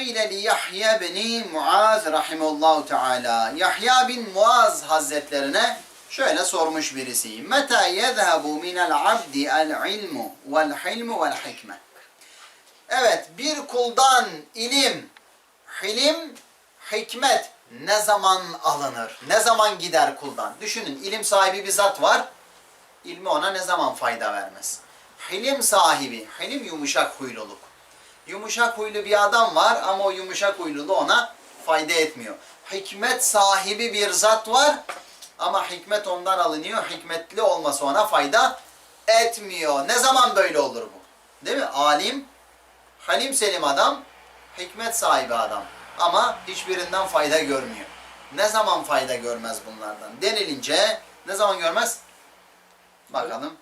kıyle li Yahya bin Muaz rahimehullahu teala. Yahya bin Muaz hazretlerine şöyle sormuş birisi. Meta yezhebu minel abdi el ilmu vel hilmu vel hikme. Evet bir kuldan ilim, hilim, hikmet ne zaman alınır? Ne zaman gider kuldan? Düşünün ilim sahibi bir zat var. İlmi ona ne zaman fayda vermez? Hilim sahibi, hilim yumuşak huyluluk. Yumuşak huylu bir adam var ama o yumuşak huyluluğu ona fayda etmiyor. Hikmet sahibi bir zat var ama hikmet ondan alınıyor. Hikmetli olması ona fayda etmiyor. Ne zaman böyle olur bu? Değil mi? Alim, halim selim adam, hikmet sahibi adam. Ama hiçbirinden fayda görmüyor. Ne zaman fayda görmez bunlardan? Denilince ne zaman görmez? Bakalım.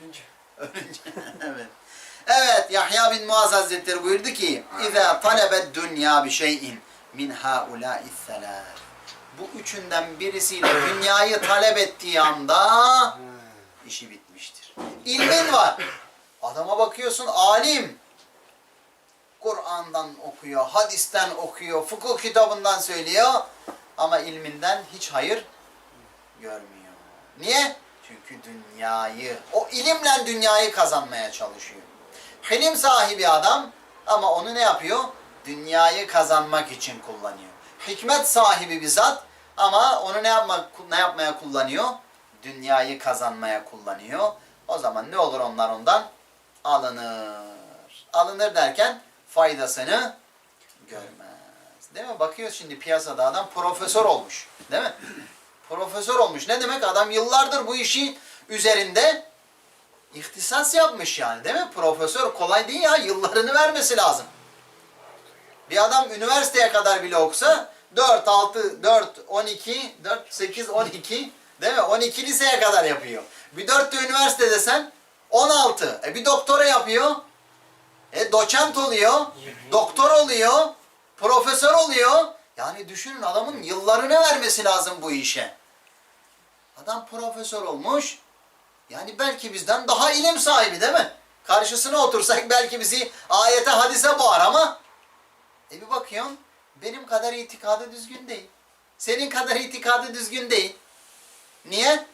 Ölünce. Ölünce. evet. Evet Yahya bin Muaz Hazretleri buyurdu ki İza talebet dünya bir şeyin min haulâ isselâr. Bu üçünden birisiyle dünyayı talep ettiği anda işi bitmiştir. İlmin var. Adama bakıyorsun alim. Kur'an'dan okuyor, hadisten okuyor, fıkıh kitabından söylüyor ama ilminden hiç hayır görmüyor. Niye? Çünkü dünyayı, o ilimle dünyayı kazanmaya çalışıyor. Hilim sahibi adam ama onu ne yapıyor? Dünyayı kazanmak için kullanıyor. Hikmet sahibi bir zat ama onu ne yapmak ne yapmaya kullanıyor? Dünyayı kazanmaya kullanıyor. O zaman ne olur onlar ondan? Alınır. Alınır derken faydasını görmez. Değil mi? Bakıyoruz şimdi piyasada adam profesör olmuş. Değil mi? Profesör olmuş. Ne demek? Adam yıllardır bu işi üzerinde ihtisas yapmış yani değil mi? Profesör kolay değil ya. Yıllarını vermesi lazım. Bir adam üniversiteye kadar bile okusa 4, 6, 4, 12, 4, 8, 12 değil mi? 12 liseye kadar yapıyor. Bir 4 de üniversite desen 16. E bir doktora yapıyor. E doçent oluyor. Doktor oluyor. Profesör oluyor. Yani düşünün adamın yıllarını vermesi lazım bu işe. Adam profesör olmuş. Yani belki bizden daha ilim sahibi değil mi? Karşısına otursak belki bizi ayete hadise boğar ama e bir bakıyorsun benim kadar itikadı düzgün değil. Senin kadar itikadı düzgün değil. Niye?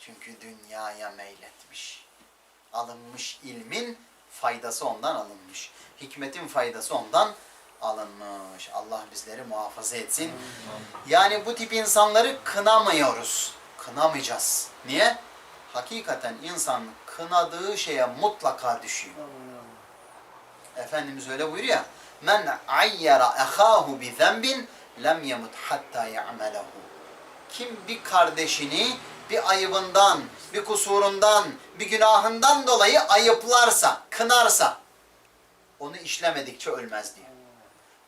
Çünkü dünyaya meyletmiş. Alınmış ilmin faydası ondan alınmış. Hikmetin faydası ondan alınmış. Allah bizleri muhafaza etsin. Yani bu tip insanları kınamıyoruz. Kınamayacağız. Niye? Hakikaten insan kınadığı şeye mutlaka düşüyor. Efendimiz öyle buyuruyor. Men ayyara ehahu bi zenbin lem yemut hatta ya'melehu. Kim bir kardeşini bir ayıbından, bir kusurundan, bir günahından dolayı ayıplarsa, kınarsa onu işlemedikçe ölmez diyor.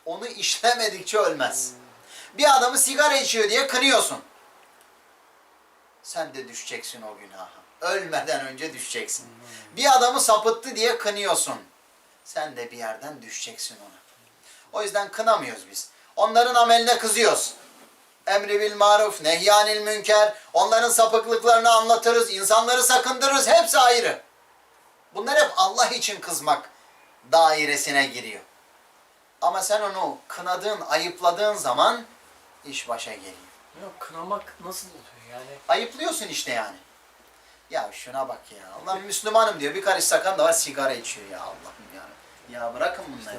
Onu işlemedikçe ölmez. Bir adamı sigara içiyor diye kınıyorsun. Sen de düşeceksin o günaha. Ölmeden önce düşeceksin. Bir adamı sapıttı diye kınıyorsun. Sen de bir yerden düşeceksin ona. O yüzden kınamıyoruz biz. Onların ameline kızıyoruz. Emri bil maruf, nehyanil münker. Onların sapıklıklarını anlatırız. insanları sakındırırız. Hepsi ayrı. Bunlar hep Allah için kızmak dairesine giriyor. Ama sen onu kınadığın, ayıpladığın zaman iş başa geliyor. Yok kınamak nasıl oluyor yani? Ayıplıyorsun işte yani. Ya şuna bak ya. Allah Müslümanım diyor. Bir karış sakan da var sigara içiyor ya Allah'ım ya. Ya bırakın bunları.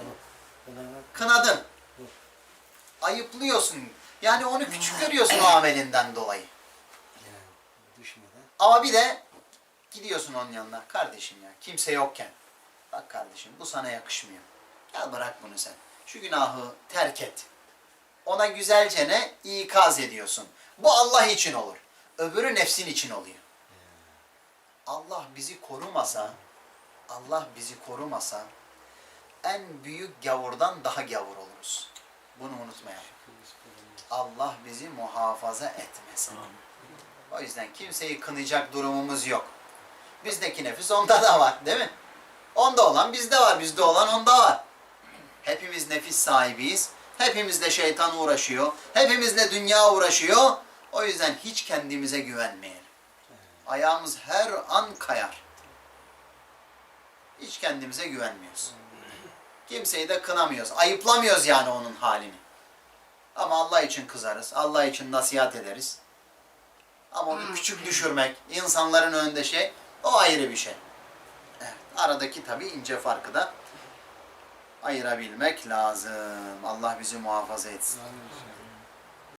Kınadın. Ayıplıyorsun. Yani onu küçük görüyorsun o amelinden dolayı. Ama bir de gidiyorsun onun yanına. Kardeşim ya kimse yokken. Bak kardeşim bu sana yakışmıyor. Gel bırak bunu sen. Şu günahı terk et. Ona güzelce ne ikaz ediyorsun. Bu Allah için olur. Öbürü nefsin için oluyor. Allah bizi korumasa, Allah bizi korumasa en büyük gavurdan daha gavur oluruz. Bunu unutmayalım. Allah bizi muhafaza etmesin. O yüzden kimseyi kınayacak durumumuz yok. Bizdeki nefis onda da var değil mi? Onda olan bizde var, bizde olan onda var. Hepimiz nefis sahibiyiz. Hepimizle şeytan uğraşıyor. Hepimizle dünya uğraşıyor. O yüzden hiç kendimize güvenmeyelim. Ayağımız her an kayar. Hiç kendimize güvenmiyoruz. Kimseyi de kınamıyoruz. Ayıplamıyoruz yani onun halini. Ama Allah için kızarız. Allah için nasihat ederiz. Ama onu küçük düşürmek, insanların önünde şey, o ayrı bir şey. Evet, aradaki tabii ince farkı da ayırabilmek lazım. Allah bizi muhafaza etsin. Amin.